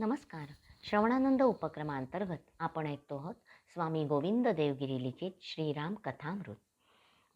नमस्कार. श्रवणानंद उपक्रमांतर्गत आपण ऐकतो आहोत स्वामी गोविंद देवगिरी लिखित श्रीराम कथामृत.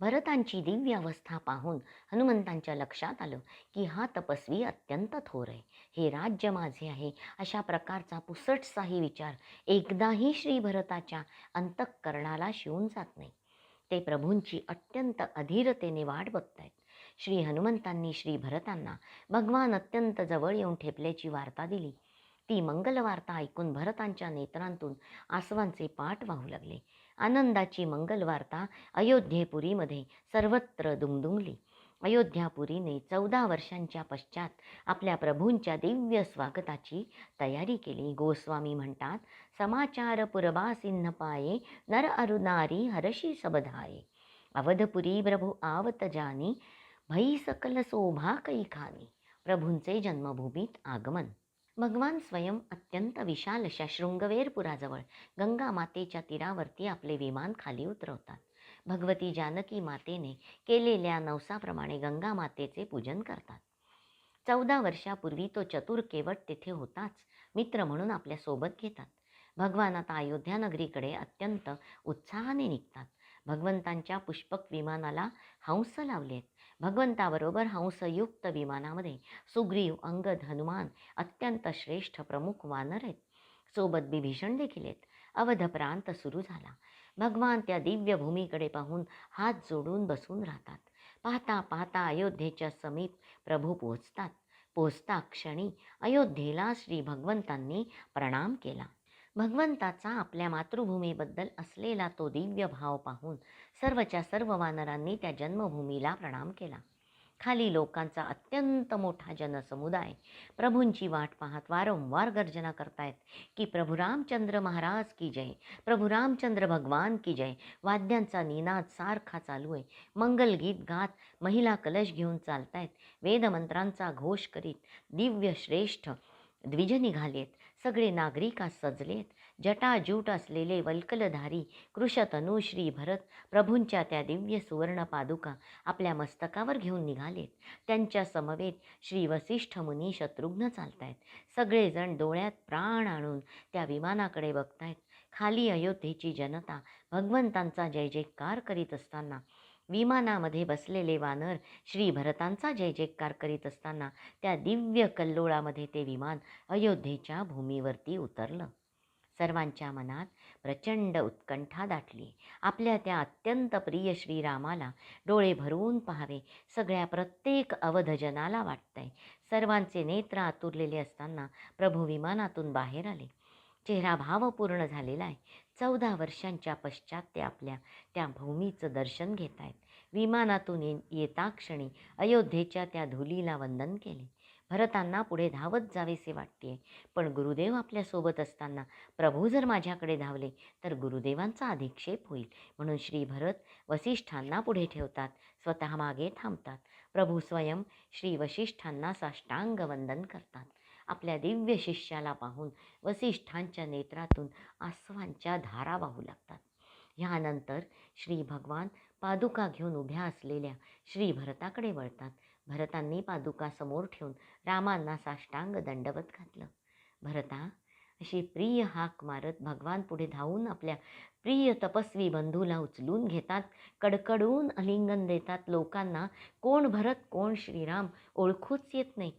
भरतांची दिव्य अवस्था पाहून हनुमंतांच्या लक्षात आलं की हा तपस्वी अत्यंत थोर आहे. हे राज्य माझे आहे अशा प्रकारचा पुसटसाही विचार एकदाही श्री भरताच्या अंतःकरणाला शिवून जात नाही. ते प्रभूंची अत्यंत अधीरतेने वाट बघतायत. श्री हनुमंतांनी श्री भरतांना भगवान अत्यंत जवळ येऊन ठेपल्याची वार्ता दिली. ती मंगलवार्ता ऐकून भरतांच्या नेत्रांतून आसवांचे पाठ वाहू लागले. आनंदाची मंगलवार्ता अयोध्येपुरीमध्ये सर्वत्र दुमदुमली. अयोध्यापुरीने चौदा वर्षांच्या पश्चात आपल्या प्रभूंच्या दिव्य स्वागताची तयारी केली. गोस्वामी म्हणतात समाचार पुरबासिन्ह पाये नर अरुनारी हरशी सबधाये. अवधपुरी प्रभू आवत जानी भई सकल शोभा कैखानी प्रभूंचे जन्मभूमीत आगमन भगवान स्वयं अत्यंत विशाल अशा शृंगवेरपुराजवळ गंगा मातेच्या तीरावरती आपले विमान खाली उतरवतात. भगवती जानकी मातेने केलेल्या नवसाप्रमाणे गंगा मातेचे पूजन करतात. चौदा वर्षापूर्वी तो चतुर केवट तेथे होताच मित्र म्हणून आपल्यासोबत घेतात. भगवान आता अयोध्या नगरीकडे अत्यंत उत्साहाने निघतात. भगवंतांच्या पुष्पक विमानाला हंस लावलेत. भगवंताबरोबर हंसयुक्त विमानामध्ये सुग्रीव अंगद हनुमान अत्यंत श्रेष्ठ प्रमुख वानर आहेत. सोबत बिभीषण देखील आहेत. अवध प्रांत सुरू झाला. भगवान त्या दिव्य भूमीकडे पाहून हात जोडून बसून राहतात. पाहता पाहता अयोध्येच्या समीप प्रभू पोहोचतात. पोहोचता क्षणी अयोध्येला श्री भगवंतांनी प्रणाम केला. भगवंताचा आपल्या मातृभूमीबद्दल असलेला तो दिव्य भाव पाहून सर्वच्या सर्व वानरांनी त्या जन्मभूमीला प्रणाम केला. खाली लोकांचा अत्यंत मोठा जनसमुदाय प्रभूंची वाट पाहत वारंवार गर्जना करतायत की प्रभू रामचंद्र महाराज की जय प्रभू रामचंद्र भगवान की जय वाद्यांचा निनाद सारखा चालू आहे. मंगलगीत गात महिला कलश घेऊन चालतायत. वेदमंत्रांचा घोष करीत दिव्य श्रेष्ठ द्विज निघालेत. सगळे नागरिका सजलेत. जटाजूट असलेले वल्कलधारी कृशतनू श्री भरत प्रभूंच्या त्या दिव्य सुवर्ण पादुका आपल्या मस्तकावर घेऊन निघालेत. त्यांच्या समवेत श्री वसिष्ठ मुनी शत्रुघ्न चालतायत. सगळेजण डोळ्यात प्राण आणून त्या विमानाकडे बघतायत. खाली अयोध्येची जनता भगवंतांचा जय जयकार करीत असताना विमानामध्ये बसलेले वानर श्री भरतांचा जय जयकार करीत असताना त्या दिव्य कल्लोळामध्ये ते विमान अयोध्येच्या भूमीवरती उतरलं. सर्वांच्या मनात प्रचंड उत्कंठा दाटली. आपल्या त्या अत्यंत प्रिय श्रीरामाला डोळे भरवून पाहावे सगळ्या प्रत्येक अवधजनाला वाटतंय. सर्वांचे नेत्र आतुरलेले असताना प्रभू विमानातून बाहेर आले. चेहरा भावपूर्ण झालेला आहे. चौदा वर्षांच्या पश्चात ते आपल्या त्या भूमीचं दर्शन घेत आहेत विमानातून ये येता क्षणी अयोध्येच्या त्या धुलीला वंदन केले. भरतांना पुढे धावत जावेसे वाटते. पण गुरुदेव आपल्यासोबत असताना प्रभू जर माझ्याकडे धावले तर गुरुदेवांचा अधिक्षेप होईल. म्हणून श्री भरत वसिष्ठांना पुढे ठेवतात. स्वतः मागे थांबतात. प्रभू स्वयं श्री वसिष्ठांना साष्टांग वंदन करतात. आपल्या दिव्य शिष्याला पाहून वसिष्ठांच्या नेत्रातून आसवांच्या धारा वाहू लागतात. ह्यानंतर श्री भगवान पादुका घेऊन उभ्या असलेल्या श्री भरताकडे वळतात. भरतांनी पादुका समोर ठेवून रामांना साष्टांग दंडवत घातलं. भरता अशी प्रिय हाक मारत भगवान पुढे धावून आपल्या प्रिय तपस्वी बंधूला उचलून घेतात. कडकडून अलिंगन देतात. लोकांना कोण भरत कोण श्रीराम ओळखूच येत नाही.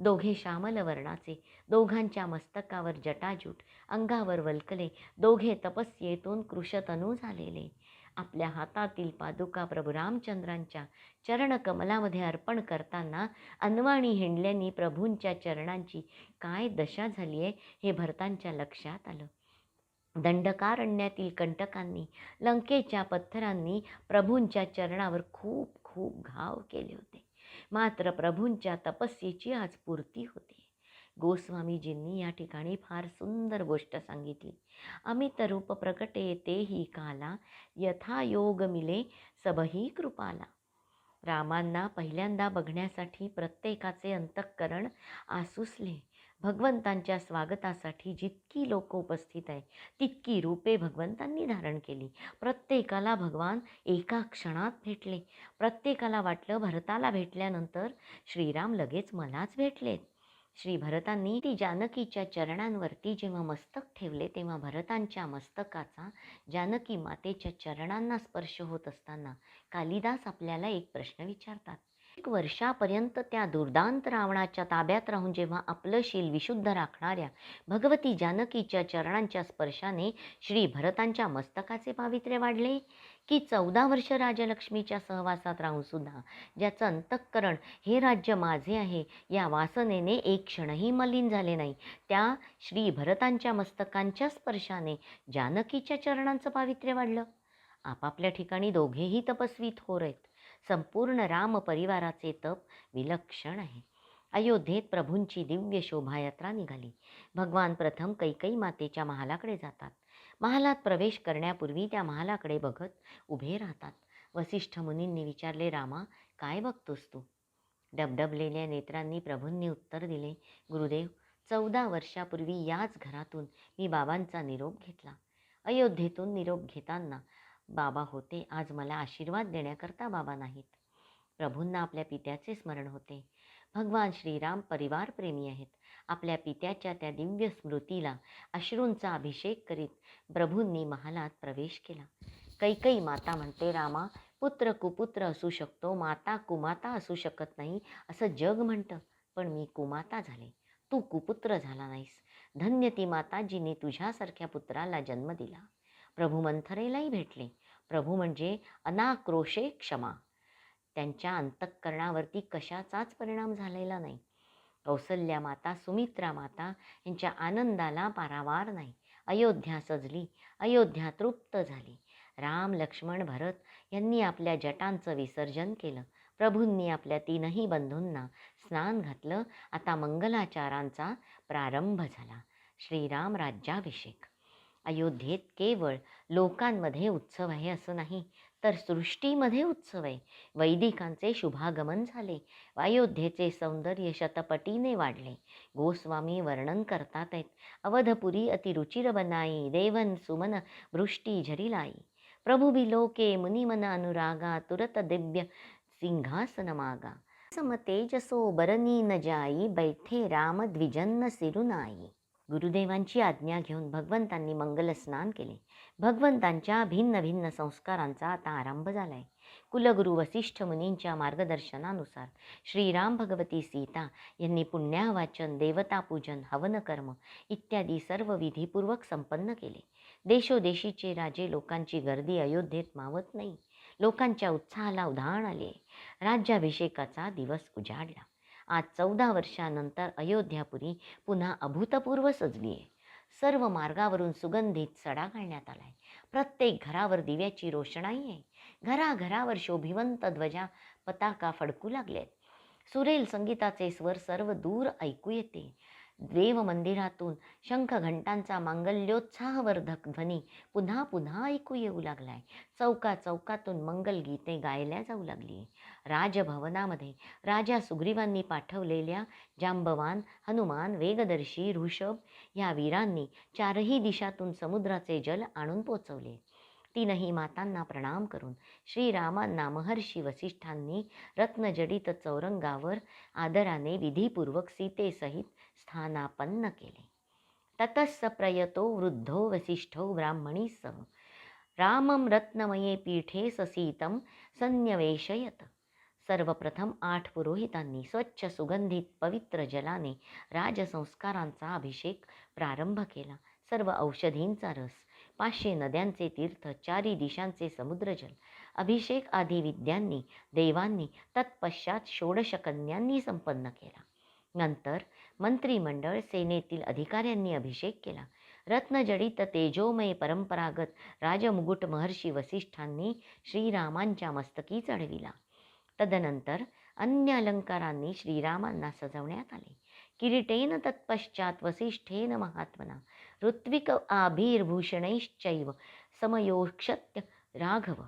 दोघे श्यामल वर्णाचे दोघांच्या मस्तकावर जटाजूट अंगावर वलकले दोघे तपस्येतून कृशतनू झालेले. आपल्या हातातील पादुका प्रभू रामचंद्रांच्या चरणकमलामध्ये अर्पण करताना अनवाणी हिंडल्यानी प्रभूंच्या चरणांची काय दशा झाली आहे हे भरतांच्या लक्षात आलं. दंडकारण्यातील कंटकांनी लंकेच्या पत्थरांनी प्रभूंच्या चरणावर खूप खूप घाव केले होते. मात्र प्रभूंच्या तपस्येची आज पूर्ती होते. गोस्वामीजींनी या ठिकाणी फार सुंदर गोष्ट सांगितली. अमित रूप प्रकटे तेही काला यथा योग मिले सबही कृपाला. रामांना पहिल्यांदा बघण्यासाठी प्रत्येकाचे अंतःकरण आसुसले. भगवंतांच्या स्वागतासाठी जितकी लोक उपस्थित आहे तितकी रूपे भगवंतांनी धारण केली. प्रत्येकाला भगवान एका क्षणात भेटले. प्रत्येकाला वाटलं भरताला भेटल्यानंतर श्रीराम लगेच मलाच भेटलेत. श्री भरतांनी ती जानकीच्या चरणांवरती जेव्हा मस्तक ठेवले तेव्हा भरतांच्या मस्तकाचा जानकी मातेच्या चरणांना स्पर्श होत असताना कालिदास आपल्याला एक प्रश्न विचारतात. एक वर्षापर्यंत त्या दुर्दांत रावणाच्या ताब्यात राहून जेव्हा आपलं शील विशुद्ध राखणाऱ्या भगवती जानकीच्या चरणांच्या स्पर्शाने श्री भरतांच्या मस्तकाचे पावित्र्य वाढले की चौदा वर्ष राजलक्ष्मीच्या सहवासात राहून सुद्धा ज्याचं अंतःकरण हे राज्य माझे आहे या वासनेने एक क्षणही मलिन झाले नाही. त्या श्री भरतांच्या मस्तकांच्या स्पर्शाने जानकीच्या चरणांचं पावित्र्य वाढलं. आपापल्या ठिकाणी दोघेही तपस्वी थोर आहेत. संपूर्ण राम परिवाराचे तप विलक्षण आहे. अयोध्येत प्रभूंची दिव्य शोभायात्रा निघाली. भगवान प्रथम कैकई मातेच्या महालाकडे जातात. महालात प्रवेश करण्यापूर्वी त्या महालाकडे बघत उभे राहतात. वसिष्ठ मुनींनी विचारले रामा काय बघतोस तू? डबडबलेल्या नेत्रांनी प्रभूंनी उत्तर दिले गुरुदेव चौदा वर्षापूर्वी याच घरातून मी बाबांचा निरोप घेतला. अयोध्येतून निरोप घेताना बाबा होते आज मला आशीर्वाद देण्याकरता बाबा नाहीत. प्रभूंना आपल्या पित्याचे स्मरण होते. भगवान श्रीराम परिवार प्रेमी आहेत. आपल्या पित्याच्या त्या दिव्य स्मृतीला अश्रूंचा अभिषेक करीत प्रभूंनी महालात प्रवेश केला. कैकई माता म्हणते रामा पुत्र कुपुत्र असू शकतो माता कुमाता असू शकत नाही असं जग म्हणतं पण मी कुमाता झाले. तू कुपुत्र झाला नाहीस. धन्य ती माता जिने तुझ्यासारख्या पुत्राला जन्म दिला. प्रभू मंथरेलाही भेटले. प्रभू म्हणजे अनाक्रोशे क्षमा. त्यांच्या अंतःकरणावरती कशाचाच परिणाम झालेला नाही. कौसल्या माता सुमित्रा माता यांच्या आनंदाला पारावार नाही. अयोध्या सजली अयोध्या तृप्त झाली. राम लक्ष्मण भरत यांनी आपल्या जटांचं विसर्जन केलं. प्रभूंनी आपल्या तीनही बंधूंना स्नान घातलं. आता मंगलाचारांचा प्रारंभ झाला. श्रीराम राज्याभिषेक. अयोध्येत केवळ लोकांमध्ये उत्सव आहे असं नाही तर सृष्टीमध्ये उत्सव आहे. वैदिकांचे शुभागमन झाले अयोध्येचे सौंदर्य शतपटीने वाढले. गोस्वामी वर्णन करतात आहेत अवधपुरी अतिरुचिर बनाई देवन सुमन वृष्टी झरिलाई. प्रभु बिलोके मुनिमन अनुरागा तुरत दिव्य सिंहासन मागा. सम तेजसो बरनी न जाई बैठे राम द्विजन्न सिरुनाई. गुरुदेवांची आज्ञा घेऊन भगवंतांनी मंगलस्नान केले. भगवंतांच्या भिन्न भिन्न संस्कारांचा आता आरंभ झाला आहे कुलगुरू वसिष्ठ मुनींच्या मार्गदर्शनानुसार श्रीराम भगवती सीता यांनी पुण्यावाचन देवतापूजन हवनकर्म इत्यादी सर्व विधीपूर्वक संपन्न केले. देशोदेशीचे राजे लोकांची गर्दी अयोध्येत मावत नाही. लोकांच्या उत्साहाला उधाण आले. राज्याभिषेकाचा दिवस उजाडला. आज चौदा वर्षानंतर अयोध्यापुरी पुन्हा अभूतपूर्व सजली आहे. सर्व मार्गावरून सुगंधित सडा घालण्यात आला आहे प्रत्येक घरावर दिव्याची रोषणाई आहे. घराघरावर शोभिवंत ध्वजा पताका फडकू लागलेत सुरेल संगीताचे स्वर सर्व दूर ऐकू येते. देव मंदिरातून शंख घंटांचा मांगल्योत्साहवर्धक ध्वनी पुन्हा पुन्हा ऐकू येऊ लागलाय. चौका चौकातून मंगलगीते गायल्या जाऊ लागली. राजभवनामध्ये राजा सुग्रीवांनी पाठवलेल्या जांबवान हनुमान वेगदर्शी ऋषभ या वीरांनी चारही दिशातून समुद्राचे जल आणून पोचवले. तीनही मातांना प्रणाम करून श्रीरामांना महर्षी वसिष्ठांनी रत्नजडित चौरंगावर आदराने विधीपूर्वक सीतेसहित स्थानापन्न केले. ततस्स प्रयतो वृद्धो वसिष्ठो ब्राह्मणी सह रामं रत्नमये पीठे ससीतं संन्यवेशयत. सर्वप्रथम आठ पुरोहितांनी स्वच्छ सुगंधित पवित्र जलाने राजसंस्कारांचा अभिषेक प्रारंभ केला. सर्व औषधींचा रस पाचशे नद्यांचे तीर्थ चारी दिशांचे समुद्रजल अभिषेक आदी विद्यांनी देवांनी तत्पश्चात षोडशकन्यांनी संपन्न केला. नंतर मंत्रिमंडळ सेनेतील अधिकाऱ्यांनी अभिषेक केला. रत्नजडित तेजोमय परंपरागत राजमुकुट महर्षी वसिष्ठांनी श्रीरामांच्या मस्तकी चढविला तदनंतर अन्य अलंकारांनी श्रीरामांना सजवण्यात आले. किरीटेन तत्पश्चात वसिष्ठेन महात्मना ऋत्विक आभिर्भूषणैश्चैव समयोक्षत्य राघव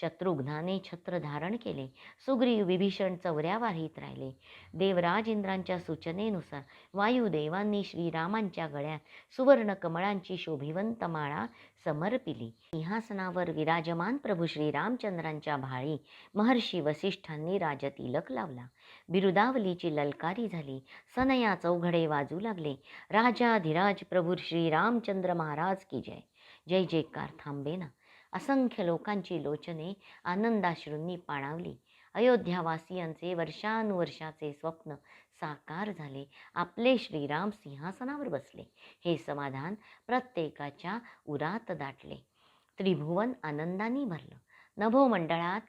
शत्रुघ्नाने छत्र धारण केले. सुग्रीव विभीषण चौऱ्यावारीत राहिले. देवराज इंद्रांच्या सूचनेनुसार वायुदेवांनी श्रीरामांच्या गळ्यात सुवर्ण कमळांची शोभिवंत माळा समर्पिली. सिंहासनावर विराजमान प्रभू श्रीरामचंद्रांच्या भाळी महर्षी वसिष्ठांनी राजतिलक लावला. बिरुदावलीची ललकारी झाली. सनया चौघडे वाजू लागले. राजाधिराज प्रभू श्रीरामचंद्र महाराज की जय. जय जयकार थांबेना. असंख्य लोकांची लोचने आनंदाश्रूंनी पाणावली. अयोध्यावासियांचे वर्षानुवर्षाचे स्वप्न साकार झाले. आपले श्रीराम सिंहासनावर बसले. हे समाधान प्रत्येकाच्या उरात दाटले. त्रिभुवन आनंदाने भरलं. नभोमंडळात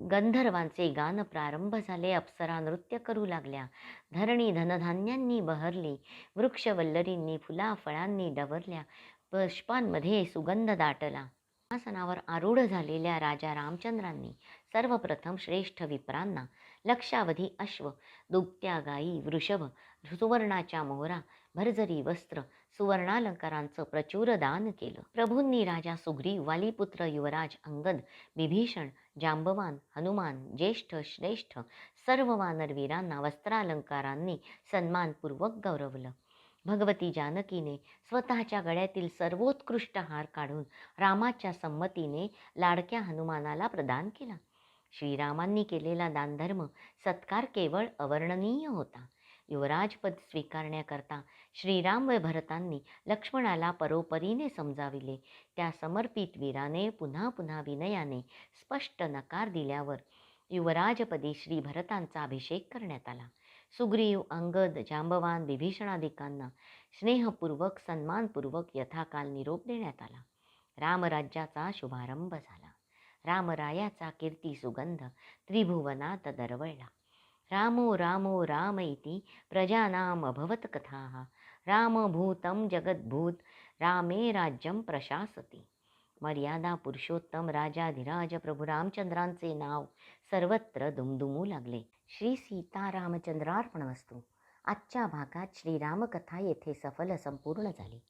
गंधर्वांचे गान प्रारंभ झाले. अप्सरा नृत्य करू लागल्या. धरणी धनधान्यांनी बहरली. वृक्षवल्लरींनी फुला फळांनी डवरल्या. पुष्पांमध्ये सुगंध दाटला. सिंहासनावर आरूढ झालेल्या राजा रामचंद्रांनी सर्वप्रथम श्रेष्ठ विप्रांना लक्षावधी अश्व दुबत्या गायी वृषभ सुवर्णाच्या मोहरा भरजरी वस्त्र सुवर्णालंकारांचं प्रचुर दान केलं. प्रभूंनी राजा सुग्रीव वालीपुत्र युवराज अंगद विभीषण जांबवान हनुमान ज्येष्ठ श्रेष्ठ सर्व वानरवीरांना वस्त्रालंकारांनी सन्मानपूर्वक गौरवलं. भगवती जानकीने स्वतःच्या गळ्यातील सर्वोत्कृष्ट हार काढून रामाच्या संमतीने लाडक्या हनुमानाला प्रदान केला. श्रीरामांनी केलेला दानधर्म सत्कार केवळ अवर्णनीय होता. युवराजपद स्वीकारण्याकरता श्रीराम व भरतांनी लक्ष्मणाला परोपरीने समजाविले. त्या समर्पित वीराने पुन्हा पुन्हा विनयाने स्पष्ट नकार दिल्यावर युवराजपदी श्री भरतांचा अभिषेक करण्यात आला. सुग्रीव अंगद जांबवान विभीषणादिकांना स्नेहपूर्वक सन्मानपूर्वक यथाकाल निरोप देण्यात आला. रामराज्याचा शुभारंभ झाला. रामरायाचा कीर्ती सुगंध त्रिभुवनात दरवळला. रामो रामो राम इति प्रजानाम अभवत कथा। रामभूतं जगद्भूत रामे राज्यं प्रशासति। मर्यादा पुरुषोत्तम राजाधिराज प्रभू रामचंद्रांचे नाव सर्वत्र दुमदुमू लागले. श्री सीतारामचंद्रार्पण वस्तू. आजच्या भागात श्रीरामकथा येथे सफल संपूर्ण झाली.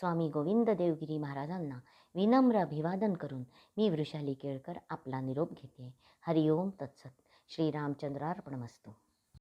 स्वामी गोविंद देवगिरी महाराजांना विनम्र अभिवादन करून मी वृषाली केळकर आपला निरोप घेते. हरिओम तत्सत. श्रीरामचंद्रार्पण वस्तू.